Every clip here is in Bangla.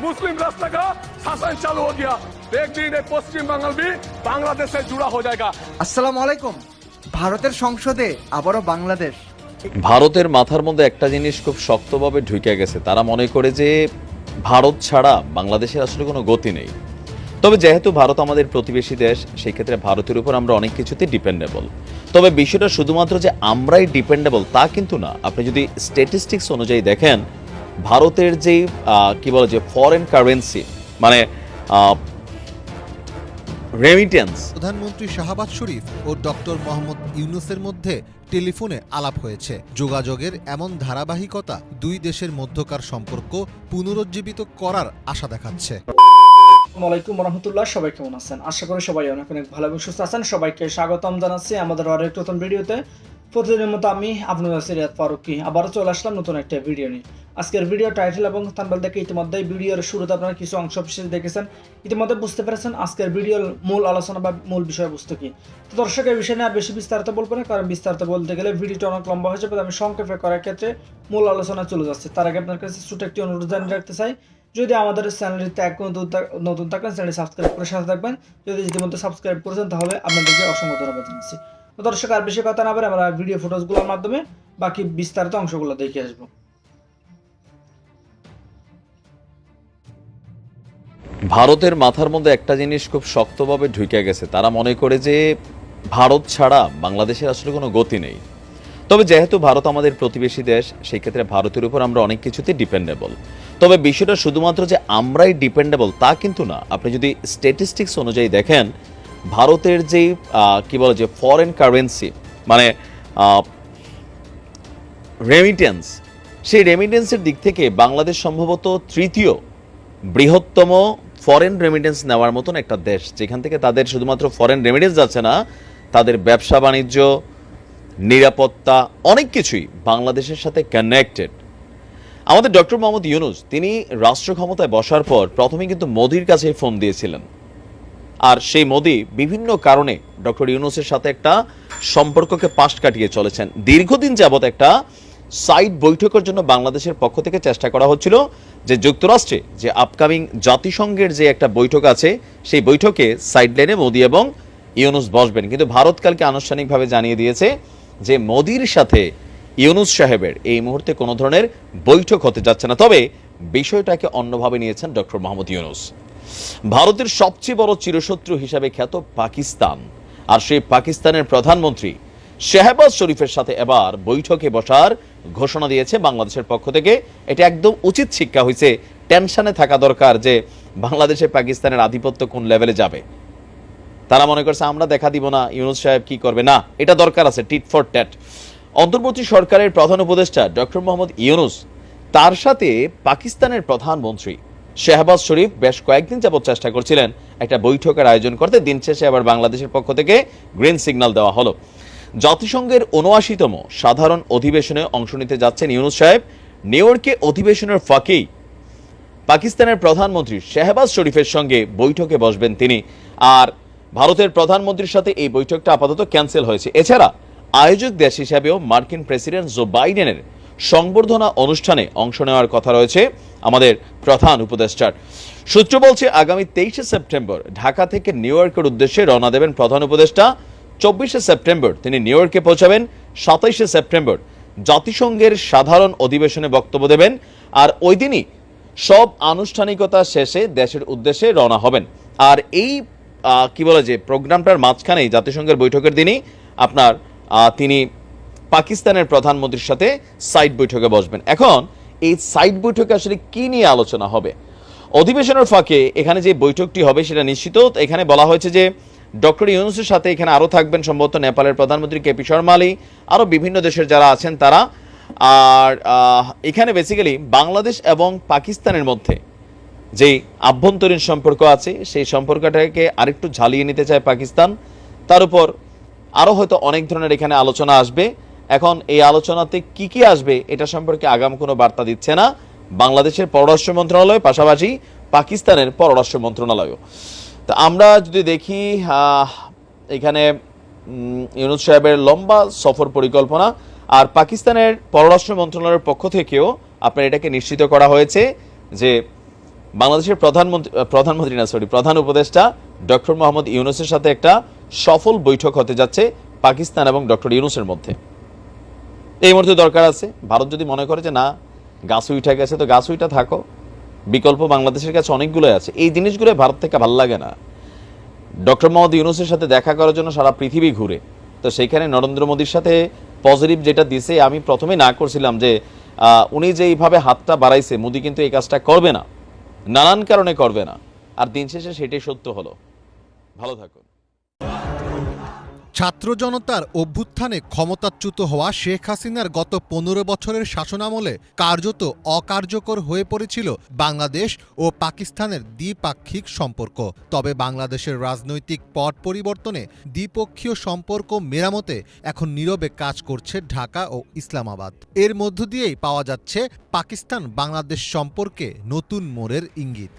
मुस्लिम राष्ट्र का शासन चालू हो गया एक दिन ये पश्चिम बंगाल भी बांग्लादेश से जुड़ा हो जाएगा আসসালামু আলাইকুম ভারতের সংসদে আবারও বাংলাদেশ ভারতের মাথার মধ্যে একটা জিনিস খুব শক্তভাবে ঢুকে গেছে তারা মনে করে যে ভারত ছাড়া বাংলাদেশের আসলে কোনো গতি নেই তবে যেহেতু ভারত আমাদের প্রতিবেশী দেশ সেই ক্ষেত্রে ভারতের উপর আমরা অনেক কিছুতে ডিপেন্ডেবল তবে বিষয়টা শুধুমাত্র যে আমরাই ডিপেন্ডেবল তা কিন্তু না আপনি যদি স্ট্যাটিস্টিক্স অনুযায়ী দেখেন ভারতের যে আহ, কি বলে যে ফরেন কারেন্সি মানে রেমিটেন্স প্রধানমন্ত্রী শাহবাজ শরীফ ও ডক্টর মোহাম্মদ ইউনুসের মধ্যে টেলিফোনে আলাপ হয়েছে। যোগাযোগের এমন ধারাবাহিকতা দুই দেশের মধ্যকার সম্পর্ক পুনরুজ্জীবিত করার আশা দেখাচ্ছে। আসসালামু আলাইকুম রহমতুল্লাহ সবাই কেমন আছেন? আশা করি সবাই অনেক অনেক ভালো এবং সুস্থ আছেন। সবাইকে স্বাগতম জানাচ্ছি আমাদের আরও একটি নতুন ভিডিওতে। প্রতিদিনের মতো আমি আপনার সিরিয়াত ফারুকি। আবারও চলে আসলাম নতুন একটা ভিডিও নিয়ে। আজকের ভিডিও টাইটেল এবং থাম্বেল দেখে ইতিমধ্যে ভিডিওর শুরুতে আপনারা কিছু অংশ বিশেষ দেখেছেন। ইতিমধ্যে বুঝতে পেরেছেন আজকের ভিডিওর মূল আলোচনা বা মূল বিষয়বস্তু কি। তো দর্শক, এই বিষয় নিয়ে আর বেশি বিস্তারিত বলব না, কারণ বিস্তারিত বলতে গেলে ভিডিওটা অনেক লম্বা হয়ে যাবে, আমি সংক্ষেপে করার ক্ষেত্রে মূল আলোচনা চলে যাচ্ছে। তার আগে আপনার কাছে ছোট একটি অনুরোধ জানিয়ে রাখতে চাই, যদি আমাদের চ্যানেলটিতে এক নতুন থাক- নতুন থাকলেন চ্যানেল সাবস্ক্রাইব করে সাথে থাকবেন। যদি ইতিমধ্যে সাবস্ক্রাইব করেছেন, তাহলে আপনাদেরকে অসংখ্য ধন্যবাদ জানাচ্ছি। দর্শক, আর বেশি কথা না বলে আমরা ভিডিও ফুটেজগুলোর মাধ্যমে বাকি বিস্তারিত অংশগুলো দেখে আসব। ভারতের মাথার মধ্যে একটা জিনিস খুব শক্তভাবে ঢুকে গেছে। তারা মনে করে যে ভারত ছাড়া বাংলাদেশের আসলে কোনো গতি নেই। তবে যেহেতু ভারত আমাদের প্রতিবেশী দেশ, সেই ক্ষেত্রে ভারতের উপর আমরা অনেক কিছুতে ডিপেন্ডেবল তবে বিষয়টা শুধুমাত্র যে আমরাই ডিপেন্ডেবল তা কিন্তু না। আপনি যদি স্ট্যাটিস্টিক্স অনুযায়ী দেখেন ভারতের যে কি বলে যে ফরেন কারেন্সি মানে রেমিটেন্স সেই রেমিটেন্সের দিক থেকে বাংলাদেশ সম্ভবত তৃতীয় বৃহত্তম ফরেন রেমিটেন্স নেওয়ার মতন একটা দেশ, যেখান থেকে তাদের শুধুমাত্র ফরেন রেমিটেন্স যাচ্ছে না, তাদের ব্যবসা বাণিজ্য, নিরাপত্তা, অনেক কিছুই বাংলাদেশের সাথে কানেক্টেড আমাদের ডক্টর মোহাম্মদ ইউনুস, তিনি রাষ্ট্র ক্ষমতায় বসার পর প্রথমে কিন্তু মোদির কাছে ফোন দিয়েছিলেন। আর সেই মোদি বিভিন্ন কারণে ডক্টর ইউনুসের সাথে একটা সম্পর্ককে পাশ কাটিয়ে চলেছেন। দীর্ঘদিন যাবৎ একটা সাইড বৈঠকের জন্য বাংলাদেশের পক্ষ থেকে চেষ্টা করা হচ্ছিল যে যুক্তরাষ্ট্রে যে আপকামিং জাতিসংঘের যে একটা বৈঠক আছে, সেই বৈঠকে সাইড লাইনে মোদি এবং ইউনুস বসবেন। কিন্তু ভারত কালকে আনুষ্ঠানিকভাবে জানিয়ে দিয়েছে যে মোদির সাথে ইউনুস সাহেবের এই মুহূর্তে কোনো ধরনের বৈঠক হতে যাচ্ছে না। তবে বিষয়টাকে অন্যভাবে নিয়েছেন ডক্টর মোহাম্মদ ইউনুস। ভারতের সবচেয়ে বড় চিরশত্রু হিসাবে খ্যাত পাকিস্তান। আর সেই পাকিস্তানের প্রধানমন্ত্রী শেহবাজ শরীফের সাথে এবার বৈঠকে বসার ঘোষণা দিয়েছে বাংলাদেশের পক্ষ থেকে। এটা একদম উচিত শিক্ষা হয়েছে টেনশনে থাকা দরকার যে বাংলাদেশে পাকিস্তানের আধিপত্য কোন লেভেলে যাবে। তারা মনে করছে, আমরা দেখা দিব না, ইউনুস সাহেব কি করবে? না, এটা দরকার আছে, টিট ফর ট্যাট। অন্তর্বর্তী সরকারের প্রধান উপদেষ্টা ডক্টর মোহাম্মদ ইউনুস, তার সাথে পাকিস্তানের প্রধানমন্ত্রী শেহবাজ শরীফ বেশ কয়েকদিন যাবৎ চেষ্টা করছিলেন একটা বৈঠকের আয়োজন করতে। দিন শেষে আবার বাংলাদেশের পক্ষ থেকে গ্রিন সিগন্যাল দেওয়া হলো। জাতিসংঘের উনআশিতম সাধারণ অধিবেশনে অংশ নিতে যাচ্ছেন ইউনুস সাহেব। নিউ ইয়র্কে অধিবেশনের ফাঁকেই পাকিস্তানের প্রধানমন্ত্রী শেহবাজ শরীফের সঙ্গে বৈঠকে বসবেন তিনি। আর ভারতের প্রধানমন্ত্রীর সাথে এই বৈঠকটা আপাতত ক্যান্সেল হয়েছে। এছাড়া আয়োজক দেশ হিসাবেও মার্কিন প্রেসিডেন্ট জো বাইডেনের সংবর্ধনা অনুষ্ঠানে অংশ নেওয়ার কথা রয়েছে আমাদের প্রধান উপদেষ্টার। সূত্র বলছে, আগামী তেইশে সেপ্টেম্বর ঢাকা থেকে নিউ ইয়র্কের উদ্দেশ্যে রওনা দেবেন প্রধান উপদেষ্টা। চব্বিশে সেপ্টেম্বর তিনি নিউ ইয়র্কে পৌঁছাবেন। সাতাইশে সেপ্টেম্বর জাতিসংঘের সাধারণ অধিবেশনে বক্তব্য দেবেন। আর ওই দিনই সব আনুষ্ঠানিকতা শেষে দেশের উদ্দেশ্যে রওনা হবেন। আর এই কি বলে যে প্রোগ্রামটার মাঝখানেই জাতিসংঘের বৈঠকের দিনই আপনার তিনি পাকিস্তানের প্রধানমন্ত্রীর সাথে সাইড বৈঠকে বসবেন। এখন এই সাইড বৈঠকে আসলে কি নিয়ে আলোচনা হবে? অধিবেশনের ফাঁকে এখানে যে বৈঠকটি হবে সেটা নিশ্চিত। এখানে বলা হয়েছে যে ডক্টর ইউনুসের সাথে এখানে আরও থাকবেন সম্ভবত নেপালের প্রধানমন্ত্রী কেপি শর্মা আলী, আরও বিভিন্ন দেশের যারা আছেন তারা। আর এখানে বেসিক্যালি বাংলাদেশ এবং পাকিস্তানের মধ্যে যেই আভ্যন্তরীণ সম্পর্ক আছে, সেই সম্পর্কটাকে আরেকটু ঝালিয়ে নিতে চায় পাকিস্তান। তার উপর আরও হয়তো অনেক ধরনের এখানে আলোচনা আসবে। এখন এই আলোচনাতে কি কি আসবে এটা সম্পর্কে আগাম কোনো বার্তা দিচ্ছে না। বাংলাদেশের পররাষ্ট্র মন্ত্রণালয়, পাশাপাশি পাকিস্তানের পররাষ্ট্র মন্ত্রণালয়ও। তো আমরা যদি দেখি এখানে ইউনুস সাহেবের লম্বা সফর পরিকল্পনা আর পাকিস্তানের পররাষ্ট্র মন্ত্রণালয়ের পক্ষ থেকেও আপনার এটাকে নিশ্চিত করা হয়েছে যে বাংলাদেশের প্রধানমন্ত্রী প্রধানমন্ত্রী না সরি প্রধান উপদেষ্টা ডক্টর মোহাম্মদ ইউনুসের সাথে একটা সফল বৈঠক হতে যাচ্ছে পাকিস্তান এবং ডক্টর ইউনুসের মধ্যে। এই মুহূর্তে দরকার আছে। ভারত যদি মনে করে যে না, গাছ উইঠা গেছে, তো গাছ উইটা থাকো। বিকল্প বাংলাদেশের কাছে অনেকগুলো আছে। এই জিনিসগুলো ভারত থেকে ভালো লাগে না। ডক্টর মোহাম্মদ ইউনুসের সাথে দেখা করার জন্য সারা পৃথিবী ঘুরে। তো সেইখানে নরেন্দ্র মোদীর সাথে পজিটিভ যেটা দিছে, আমি প্রথমে না করছিলাম যে উনি যে এইভাবে হাতটা বাড়াইছে, মোদী কিন্তু এই কাজটা করবে না। নানান কারণে করবে না। আর দিন শেষে সেটাই সত্য হলো। ভালো থাকুন। ছাত্র জনতার অভ্যুত্থানে ক্ষমতাচ্যুত হওয়া শেখ হাসিনার গত পনেরো বছরের শাসনামলে কার্যত অকার্যকর হয়ে পড়েছিল বাংলাদেশ ও পাকিস্তানের দ্বিপাক্ষিক সম্পর্ক। তবে বাংলাদেশের রাজনৈতিক পট পরিবর্তনে দ্বিপক্ষীয় সম্পর্ক মেরামতে এখন নীরবে কাজ করছে ঢাকা ও ইসলামাবাদ। এর মধ্য দিয়েই পাওয়া যাচ্ছে পাকিস্তান বাংলাদেশ সম্পর্কে নতুন মোড়ের ইঙ্গিত।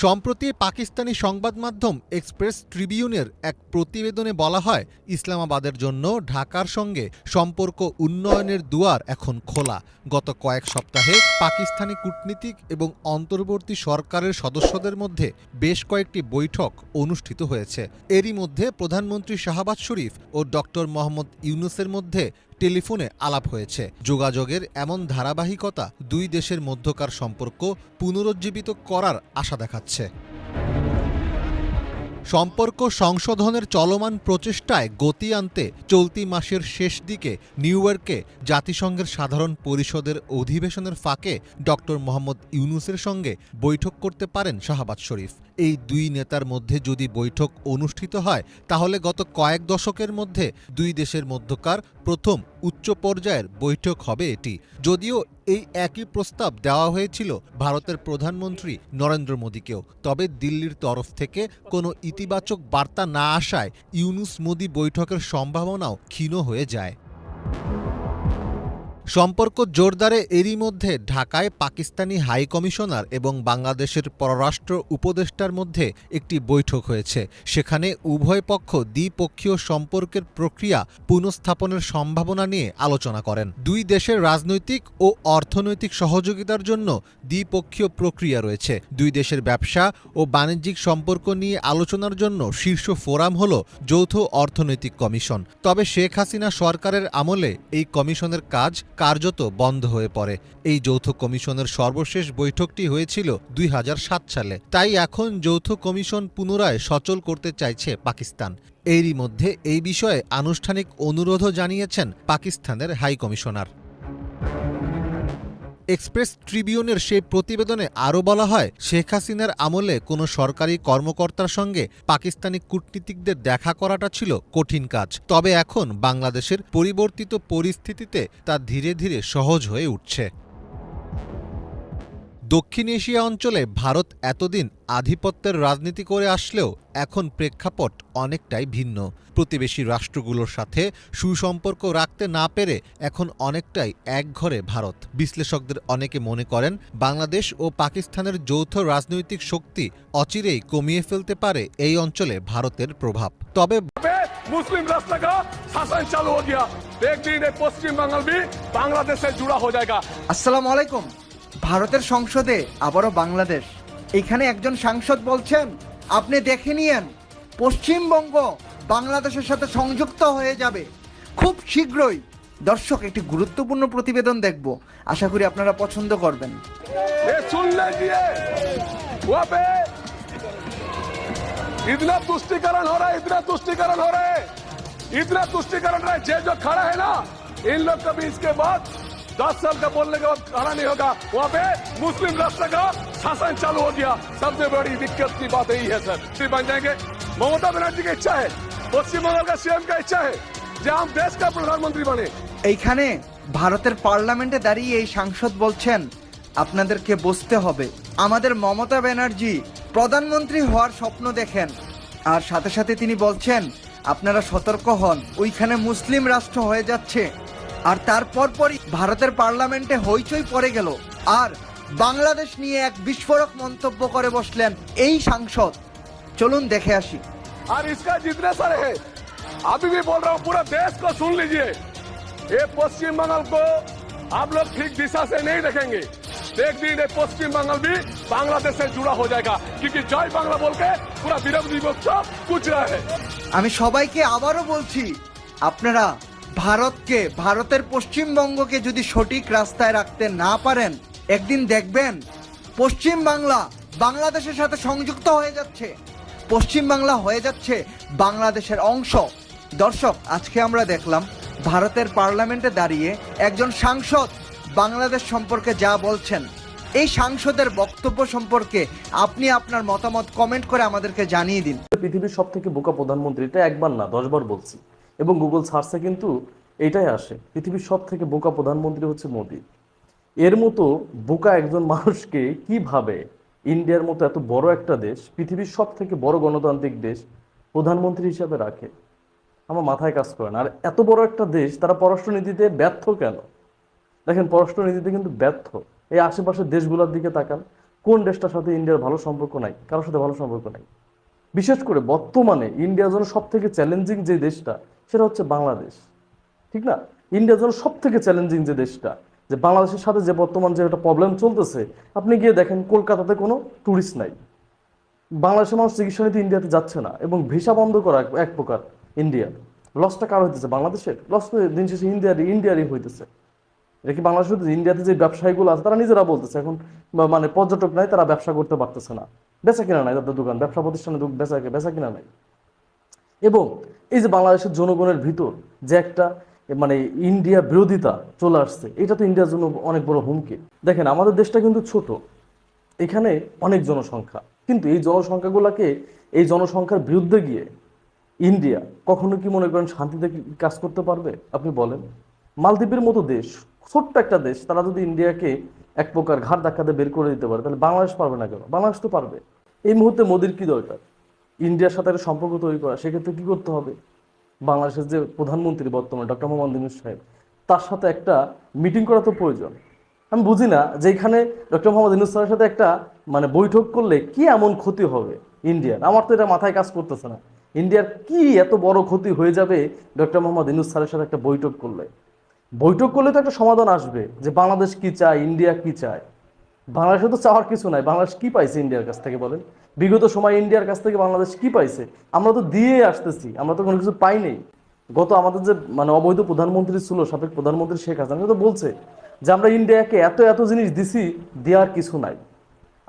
সম্প্রতি পাকিস্তানি সংবাদ মাধ্যম এক্সপ্রেস ট্রিবিউনের এক প্রতিবেদনে বলা হয়, ইসলামাবাদের জন্য ঢাকার সঙ্গে সম্পর্ক উন্নয়নের দুয়ার এখন খোলা। গত কয়েক সপ্তাহে পাকিস্তানি কূটনীতিক এবং অন্তর্বর্তী সরকারের সদস্যদের মধ্যে বেশ কয়েকটি বৈঠক অনুষ্ঠিত হয়েছে। এরই মধ্যে প্রধানমন্ত্রী শাহবাজ শরীফ ও ডক্টর মোহাম্মদ ইউনুসের মধ্যে টেলিফোনে আলাপ হয়েছে। যোগাযোগের এমন ধারাবাহিকতা দুই দেশের মধ্যকার সম্পর্ক পুনরুজ্জীবিত করার আশা দেখাচ্ছে। সম্পর্ক সংশোধনের চলমান প্রচেষ্টায় গতি আনতে চলতি মাসের শেষ দিকে নিউ ইয়র্কে জাতিসংঘের সাধারণ পরিষদের অধিবেশনের ফাঁকে ডক্টর মোহাম্মদ ইউনুসের সঙ্গে বৈঠক করতে পারেন শাহবাজ শরীফ। এই দুই নেতার মধ্যে যদি বৈঠক অনুষ্ঠিত হয়, তাহলে গত কয়েক দশকের মধ্যে দুই দেশের মধ্যকার প্রথম উচ্চ পর্যায়ের বৈঠক হবে এটি। যদিও এই একই প্রস্তাব দেওয়া হয়েছিল ভারতের প্রধানমন্ত্রী নরেন্দ্র মোদীকেও। তবে দিল্লির তরফ থেকে কোনো ইতিবাচক বার্তা না আসায় ইউনুস মোদী বৈঠকের সম্ভাবনাও ক্ষীণ হয়ে যায়। সম্পর্ক জোরদারে এরই মধ্যে ঢাকায় পাকিস্তানি হাই কমিশনার এবং বাংলাদেশের পররাষ্ট্র উপদেষ্টার মধ্যে একটি বৈঠক হয়েছে। সেখানে উভয় পক্ষ দ্বিপক্ষীয় সম্পর্কের প্রক্রিয়া পুনঃস্থাপনের সম্ভাবনা নিয়ে আলোচনা করেন। দুই দেশের রাজনৈতিক ও অর্থনৈতিক সহযোগিতার জন্য দ্বিপক্ষীয় প্রক্রিয়া রয়েছে। দুই দেশের ব্যবসা ও বাণিজ্যিক সম্পর্ক নিয়ে আলোচনার জন্য শীর্ষ ফোরাম হল যৌথ অর্থনৈতিক কমিশন। তবে শেখ হাসিনা সরকারের আমলে এই কমিশনের কাজ কার্যত বন্ধ হয়ে পড়ে। এই যৌথ কমিশনের সর্বশেষ বৈঠকটি হয়েছিল দুই হাজার সাত সালে। তাই এখন যৌথ কমিশন পুনরায় সচল করতে চাইছে পাকিস্তান। এরই মধ্যে এই বিষয়ে আনুষ্ঠানিক অনুরোধও জানিয়েছেন পাকিস্তানের হাই কমিশনার এক্সপ্রেস ট্রিবিউনের সেই প্রতিবেদনে আরও বলা হয়, শেখ হাসিনার আমলে কোনো সরকারি কর্মকর্তার সঙ্গে পাকিস্তানি কূটনীতিকদের দেখা করাটা ছিল কঠিন কাজ। তবে এখন বাংলাদেশের পরিবর্তিত পরিস্থিতিতে তা ধীরে ধীরে সহজ হয়ে উঠছে। দক্ষিণ এশিয়া অঞ্চলে ভারত এতদিন আধিপত্যের রাজনীতি করে আসলেও এখন প্রেক্ষাপট অনেকটাই ভিন্ন প্রতিবেশী রাষ্ট্রগুলোর সাথে সুসম্পর্ক রাখতে না পেরে এখন অনেকটাই একঘরে ভারত বিশ্লেষকদের অনেকে মনে করেন বাংলাদেশ ও পাকিস্তানের যৌথ রাজনৈতিক শক্তি অচিরেই কমিয়ে ফেলতে পারে এই অঞ্চলে ভারতের প্রভাব তবে पे मुस्लिम राष्ट्र का शासन चालू हो गया तो एक दिन ये पश्चिम बंगाल भी बांग्लादेश से जुड़ा हो जाएगा আসসালামু আলাইকুম ভারতের সংসদে আবারও বাংলাদেশ এখানে একজন সাংসদ বলছেন আপনি দেখে নিয়েন পশ্চিমবঙ্গ বাংলাদেশের সাথে সংযুক্ত হয়ে যাবে খুব শীঘ্রই দর্শক একটি গুরুত্বপূর্ণ প্রতিবেদন দেখব আশা করি আপনারা পছন্দ করবেন ये सुन लीजिए वहाँ पे इतना तुष्टिकरण हो रहा है इतना तुष्टिकरण हो रहा है इतना तुष्टिकरण रहा है जे जो खड़ा है ना इन लोग कभी इसके बाद दस साल का बोलने के बाद खड़ा नहीं होगा वहाँ पे मुस्लिम राष्ट्र का शासन चालू हो गया सबसे बड़ी दिक्कत की बात यही है सर श्री बन जाएंगे ममता बनर्जी की इच्छा है पश्चिम बंगाल का सीएम का इच्छा है जो हम देश का प्रधानमंत्री बने এইখানে ভারতের পার্লামেন্টে দাঁড়িয়ে এই সাংসদ বলছেন আপনাদেরকে বসতে হবে আমাদের মমতা ব্যানার্জি প্রধানমন্ত্রী হওয়ার স্বপ্ন দেখেন আর সাথে সাথে তিনি বলছেন আপনারা সতর্ক হন ওইখানে মুসলিম রাষ্ট্র হয়ে যাচ্ছে আর তারপর পরই ভারতের পার্লামেন্টে হইচই পড়ে গেল আর বাংলাদেশ নিয়ে এক বিস্ফোরক মন্তব্য করে বসলেন এই সাংসদ চলুন দেখে আসি और इसका जितने सारे है अभी भी बोल रहा हूँ पूरा देश को सुन लीजिए ये पश्चिम बंगाल को आप लोग ठीक दिशा से नहीं देखेंगे एक दिन ये पश्चिम बंगाल भी बांग्लादेश से जुड़ा हो जाएगा क्योंकि जय बांग्ला बोल के पूरा विरोधी पक्ष कुछ रहा है আমি সবাইকে আবারও বলছি আপনারা ভারতকে, ভারতের পশ্চিমবঙ্গকে যদি সঠিক রাস্তায় রাখতে না পারেন, একদিন দেখবেন পশ্চিম বাংলা বাংলাদেশের সাথে সংযুক্ত হয়ে যাচ্ছে। পশ্চিম বাংলা হয়ে যাচ্ছে বাংলাদেশের অংশ। দর্শক, আজকে আমরা দেখলাম ভারতের পার্লামেন্টে দাঁড়িয়ে একজন সাংসদ বাংলাদেশ সম্পর্কে যা বলছেন। এই সাংসদের বক্তব্য সম্পর্কে আপনি আপনার মতামত কমেন্ট করে আমাদেরকে জানিয়ে দিন। পৃথিবীর সব থেকে বোকা প্রধানমন্ত্রী এটা একবার না, দশবার বলছি। এবং গুগল সার্চে কিন্তু এটাই আসে। পৃথিবীর সব থেকে বোকা প্রধানমন্ত্রী হচ্ছে মোদি। এর মতো বোকা একজন মানুষকে কীভাবে ইন্ডিয়ার মতো এত বড় একটা দেশ, পৃথিবীর সব থেকে বড় গণতান্ত্রিক দেশ প্রধানমন্ত্রী হিসাবে রাখে? আমার মাথায় কাজ করে না। আর এত বড় একটা দেশ, তারা পররাষ্ট্রনীতিতে ব্যর্থ কেন? দেখেন, পররাষ্ট্রনীতিতে কিন্তু ব্যর্থ। এই আশেপাশের দেশগুলোর দিকে তাকান। কোন দেশটার সাথে ইন্ডিয়ার ভালো সম্পর্ক নাই? কারোর সাথে ভালো সম্পর্ক নাই। বিশেষ করে বর্তমানে ইন্ডিয়ার জন্য সব থেকে চ্যালেঞ্জিং যে দেশটা সেটা হচ্ছে বাংলাদেশ। ঠিক না? ইন্ডিয়ার জন্য সব থেকে চ্যালেঞ্জিং যে দেশটা, যে বাংলাদেশের সাথে যে বর্তমান যে একটা প্রবলেম চলতেছে, আপনি গিয়ে দেখেন কলকাতাতে কোনো ট্যুরিস্ট নাই। বাংলাদেশের মানুষ চিকিৎসা নিতে ইন্ডিয়াতে যাচ্ছে না এবং ভিসা বন্ধ করা এক- প্রকার ইন্ডিয়ার। লসটা কার হইতেছে? বাংলাদেশের। লস দিন শেষে ইন্ডিয়ার ইন্ডিয়ারই হইতেছে। এটা কি বাংলাদেশের ইন্ডিয়াতে যে ব্যবসায়ীগুলো আছে, তারা নিজেরা বলতেছে, এখন মানে পর্যটক নাই, তারা ব্যবসা করতে পারতেছে না। বেচা কিনা নাই তাদের দোকান, ব্যবসা প্রতিষ্ঠানে বেচা বেচা কিনা নাই। এবং এই যে বাংলাদেশের জনগণের ভিতর যে একটা মানে ইন্ডিয়া বিরোধিতা চলে আসছে, এটা তো ইন্ডিয়ার জন্য অনেক বড় হুমকি। দেখেন, আমাদের দেশটা কিন্তু ছোট, এখানে অনেক জনসংখ্যা, কিন্তু এই জনসংখ্যাগুলোকে, এই জনসংখ্যার বিরুদ্ধে গিয়ে ইন্ডিয়া কখনো কি মনে করেন শান্তিতে কাজ করতে পারবে? আপনি বলেন। মালদ্বীপের মতো দেশ, ছোট্ট একটা দেশ, তারা যদি ইন্ডিয়াকে এক প্রকার ঘাট ধাক্কাতে বের করে দিতে পারে, তাহলে বাংলাদেশ পারবে না কেন? বাংলাদেশ তো পারবে। এই মুহূর্তে মোদির কি দরকার? ইন্ডিয়ার সাথে একটা সম্পর্ক তৈরি করা, সেক্ষেত্রে কি করতে হবে? বাংলাদেশের যে প্রধানমন্ত্রী বর্তমানে ডক্টর মোহাম্মদ ইউনূস সাহেব, তার সাথে একটা মিটিং করা তো প্রয়োজন। আমি বুঝি না যে এখানে ডক্টর মোহাম্মদ ইউনূস স্যারের সাথে একটা মানে বৈঠক করলে কি এমন ক্ষতি হবে ইন্ডিয়ার? আমার তো এটা মাথায় কাজ করতেছে না। ইন্ডিয়ার কি এত বড় ক্ষতি হয়ে যাবে ডক্টর মোহাম্মদ ইউনূস স্যারের সাথে একটা বৈঠক করলে? বৈঠক করলে তো একটা সমাধান আসবে যে বাংলাদেশ কি চায়, ইন্ডিয়া কি চায়। বাংলাদেশে তো চাওয়ার কিছু নাই। বাংলাদেশ কি পাইছে ইন্ডিয়ার কাছ থেকে বলেন? বিগত সময় ইন্ডিয়ার কাছ থেকে বাংলাদেশ কি পাইছে? আমরা তো দিয়ে আসতেছি, আমরা তো কোনো কিছু পাই নেই। গত আমাদের যে মানে অবৈধ প্রধানমন্ত্রী ছিল, সাবেক প্রধানমন্ত্রী শেখ হাসিনা তো বলছে যে আমরা ইন্ডিয়াকে এত এত জিনিস দিছি দেওয়ার কিছু নাই।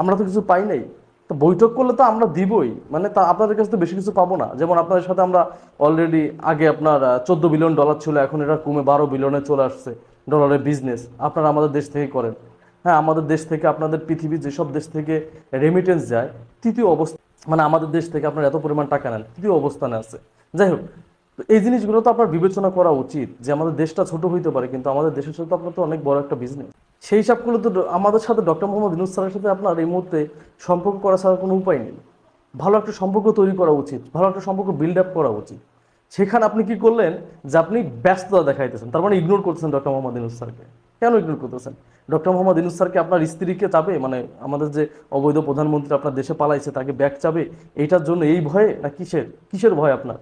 আমরা তো কিছু পাই নাই। তো বৈঠক করলে তো আমরা দিবই। মানে তা আপনাদের কাছে তো বেশি কিছু পাবো না। যেমন আপনাদের সাথে আমরা অলরেডি আগে আপনার চোদ্দ বিলিয়ন ডলার ছিল, এখন এটা কমে বারো বিলিয়নে চলে আসছে ডলারের বিজনেস আপনারা আমাদের দেশ থেকে করেন। হ্যাঁ আমাদের দেশ থেকে আপনাদের পৃথিবীর যেসব দেশ থেকে রেমিটেন্স যায়, তৃতীয় অবস্থা মানে আমাদের দেশ থেকে আপনার এত পরিমাণ টাকা নেন, তৃতীয় অবস্থানে আছে। যাই হোক, তো এই জিনিসগুলো তো আপনার বিবেচনা করা উচিত যে আমাদের দেশটা ছোট হইতে পারে, কিন্তু আমাদের দেশের সাথে আপনার তো অনেক বড় একটা বিজনেস সেই হিসাবগুলো তো আমাদের সাথে ডক্টর মোহাম্মদ ইনুস স্যারের সাথে আপনার এই মুহূর্তে সম্পর্ক করা ছাড়া কোনো উপায় নেই। ভালো একটা সম্পর্ক তৈরি করা উচিত, ভালো একটা সম্পর্ক বিল্ড আপ করা উচিত। সেখানে আপনি কি করলেন? যে আপনি ব্যস্ততা দেখাইতেছেন, তার মানে ইগনোর করতেছেন ডক্টর মোহাম্মদ ইনুস স্যারকে। কেন ইগনোর করতেছেন? ডক্টর মোহাম্মদ ইনুস স্যারকে আপনার স্ত্রীকে চাবে মানে আমাদের যে অবৈধ প্রধানমন্ত্রী আপনার দেশে পালাইছে তাকে ব্যাক চাবে এইটার জন্য এই ভয়ে না কিসের? কিসের ভয় আপনার?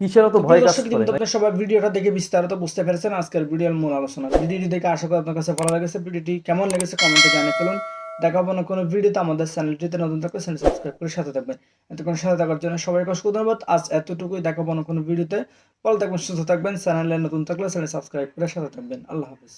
কিসের তো ভয় কাজ করে কিন্তু আপনারা সবাই ভিডিওটা দেখে বিস্তারিত বুঝতে পেরেছেন। আজকের ভিডিওর মূল আলোচনা। ভিডিওটি দেখে আশা করি আপনার কাছে ভালো লেগেছে। ভিডিওটি কেমন লেগেছে কমেন্টে জানিয়ে ফেলুন। দেখাবো না কোনো ভিডিওতে আমাদের চ্যানেলটিতে নতুন থাকলে চ্যানেল সাবস্ক্রাইব করে সাথে থাকবেন। এতক্ষণ সাথে থাকার জন্য সবাইকে অসংখ্য ধন্যবাদ। আজ এতটুকুই দেখাবো না কোনো ভিডিওতে ভালো থাকবেন, সুস্থ থাকবেন চ্যানেলে নতুন থাকলে চ্যানেল সাবস্ক্রাইব করে সাথে থাকবেন। আল্লাহ হাফিজ।